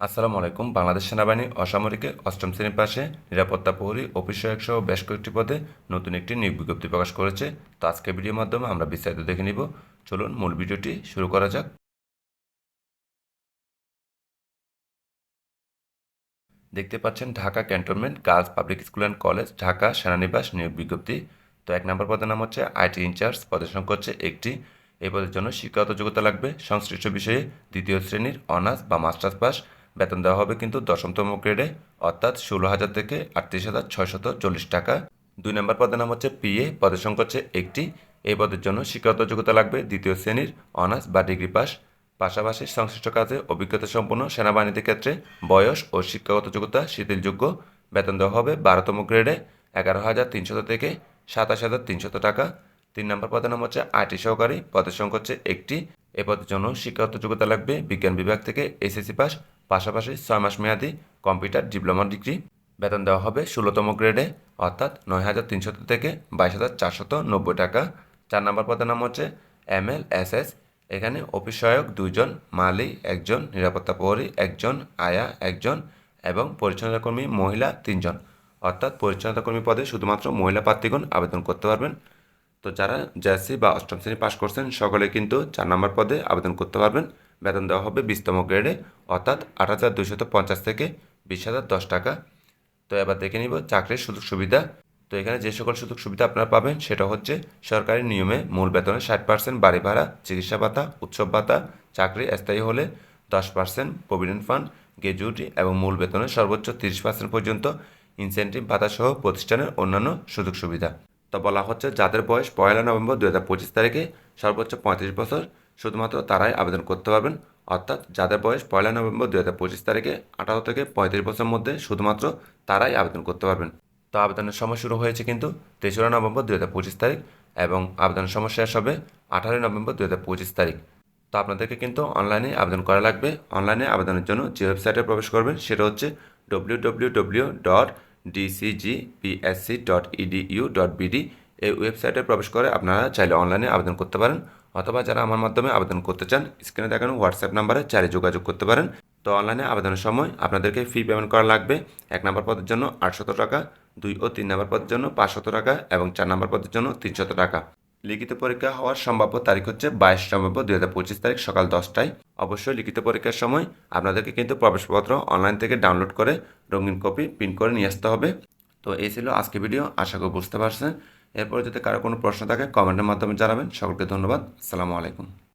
আসসালামু আলাইকুম। বাংলাদেশ সেনাবাহিনী অসামরিকে অষ্টম শ্রেণির পাশে নিরাপত্তা প্রহরী, অফিস সহায়ক সহ বেশ কয়েকটি পদে নতুন একটি নিয়োগ বিজ্ঞপ্তি প্রকাশ করেছে। তো আজকে ভিডিওর মাধ্যমে আমরা বিস্তারিত দেখে নিব। চলুন, মূল ভিডিওটি শুরু করা যাক। দেখতে পাচ্ছেন, Dhaka cantonment girls public school and college, Dhaka সেনানিবাস নিয়োগ বিজ্ঞপ্তি। তো এক নম্বর পদের নাম হচ্ছে আইটি ইনচার্জ। পদের সংখ্যা হচ্ছে একটি। এই পদের জন্য শিক্ষাগত যোগ্যতা লাগবে। সংশ্লিষ্ট বিষয়ে দ্বিতীয় শ্রেণির অনার্স বা মাস্টার্স পাস। বেতন দেওয়া হবে কিন্তু দশমতম গ্রেডে অর্থাৎ ষোলো হাজার থেকে আটত্রিশ হাজার ছয়শত চল্লিশ টাকা। দুই নম্বর পদের নাম হচ্ছে পিএ পদের সংখ্যা হচ্ছে একটি। এই পদের জন্য শিক্ষাগত যোগ্যতা লাগবে দ্বিতীয় শ্রেণির অনার্স বা ডিগ্রি পাস। পাশাপাশি সংশ্লিষ্ট কাজে অভিজ্ঞতা সম্পন্ন সেনাবাহিনীদের ক্ষেত্রে বয়স ও শিক্ষাগত যোগ্যতা শিথিলযোগ্য। বেতন দেওয়া হবে বারোতম গ্রেডে এগারো হাজার তিনশত থেকে সাতাশ হাজার তিনশত টাকা। তিন নম্বর পদের নাম হচ্ছে আইটি সহকারী, পদের সংখ্যা হচ্ছে একটি। এ পদের জন্য শিক্ষাগত যোগ্যতা লাগবে বিজ্ঞান বিভাগ থেকে এসএসসি পাস পাশাপাশি ছয় মাস মেয়াদি কম্পিউটার ডিপ্লোমা ডিগ্রি। বেতন দেওয়া হবে ষোলোতম গ্রেডে, অর্থাৎ নয় হাজার তিনশত থেকে বাইশ হাজার চারশত নব্বই টাকা। চার নম্বর পদের নাম হচ্ছে এম এল এস এস। এখানে অফিস সহায়ক দুইজন মালি একজন, নিরাপত্তা প্রহরী একজন, আয়া একজন এবং পরিচ্ছন্নতা কর্মী মহিলা তিনজন। অর্থাৎ পরিচ্ছন্নতা কর্মী পদে শুধুমাত্র মহিলা প্রার্থীগণ আবেদন করতে পারবেন। তো যারা জার্সি বা অষ্টম শ্রেণি পাশ করছেন, সকলে কিন্তু চার নম্বর পদে আবেদন করতে পারবেন। বেতন দেওয়া হবে বিশতম গ্রেডে, অর্থাৎ আট হাজার দুশত পঞ্চাশ থেকে বিশ হাজার দশ টাকা। তো এবার দেখে নিব চাকরির সুযোগ সুবিধা। তো এখানে যে সকল সুযোগ সুবিধা আপনারা পাবেন, সেটা হচ্ছে সরকারি নিয়মে মূল বেতনের ষাট পার্সেন্ট বাড়ি ভাড়া, চিকিৎসা ভাতা, উৎসব ভাতা, চাকরি স্থায়ী হলে দশ পার্সেন্ট, প্রভিডেন্ট ফান্ড গ্র্যাজুইটি এবং মূল বেতনের সর্বোচ্চ তিরিশ পার্সেন্ট পর্যন্ত ইনসেন্টিভ ভাতা সহ প্রতিষ্ঠানের অন্যান্য সুযোগ সুবিধা। তো বলা হচ্ছে যাদের বয়স পয়লা নভেম্বর দু হাজার পঁচিশ তারিখে সর্বোচ্চ পঁয়ত্রিশ বছর শুধুমাত্র তারাই আবেদন করতে পারবেন। অর্থাৎ যাদের বয়স পয়লা নভেম্বর দু হাজার পঁচিশ তারিখে আঠারো থেকে পঁয়ত্রিশ বছরের মধ্যে শুধুমাত্র তারাই আবেদন করতে পারবেন। তো আবেদনের সময় শুরু হয়েছে কিন্তু তেসরা নভেম্বর দু হাজার পঁচিশ তারিখ এবং আবেদনের সময় শেষ হবে আঠারোই নভেম্বর দু হাজার পঁচিশ তারিখ। তো আপনাদেরকে কিন্তু অনলাইনে আবেদন করা লাগবে। অনলাইনে আবেদনের জন্য যে ওয়েবসাইটে প্রবেশ করবেন সেটা হচ্ছে W W W dot DCGPSC dot EDU dot BD এই ওয়েবসাইটে প্রবেশ করে আপনারা চাইলে অনলাইনে আবেদন করতে পারেন। অথবা যারা আমার মাধ্যমে আবেদন করতে চান, স্ক্রিনে দেখানো হোয়াটসঅ্যাপ নাম্বারে চাইলে যোগাযোগ করতে পারেন। তো অনলাইনে আবেদনের সময় আপনাদেরকে ফি পেমেন্ট করা লাগবে। এক নম্বর পদের জন্য আটশত টাকা, দুই ও তিন নম্বর পদের জন্য পাঁচশত টাকা এবং চার নম্বর পদের জন্য তিনশত টাকা। লিখিত পরীক্ষা হওয়ার সম্ভাব্য তারিখ হচ্ছে বাইশ নভেম্বর দুই হাজার পঁচিশ তারিখ সকাল দশটায়। অবশ্যই লিখিত পরীক্ষার সময় আপনাদেরকে কিন্তু প্রবেশপত্র অনলাইন থেকে ডাউনলোড করে রঙিন কপি প্রিন্ট করে নিয়ে আসতে হবে। তো এই ছিল আজকে ভিডিও আশা করি বুঝতে পারছেন। এরপরে যদি কারও কোনো প্রশ্ন থাকে কমেন্টের মাধ্যমে জানাবেন। সকলকে ধন্যবাদ। আসসালামু আলাইকুম।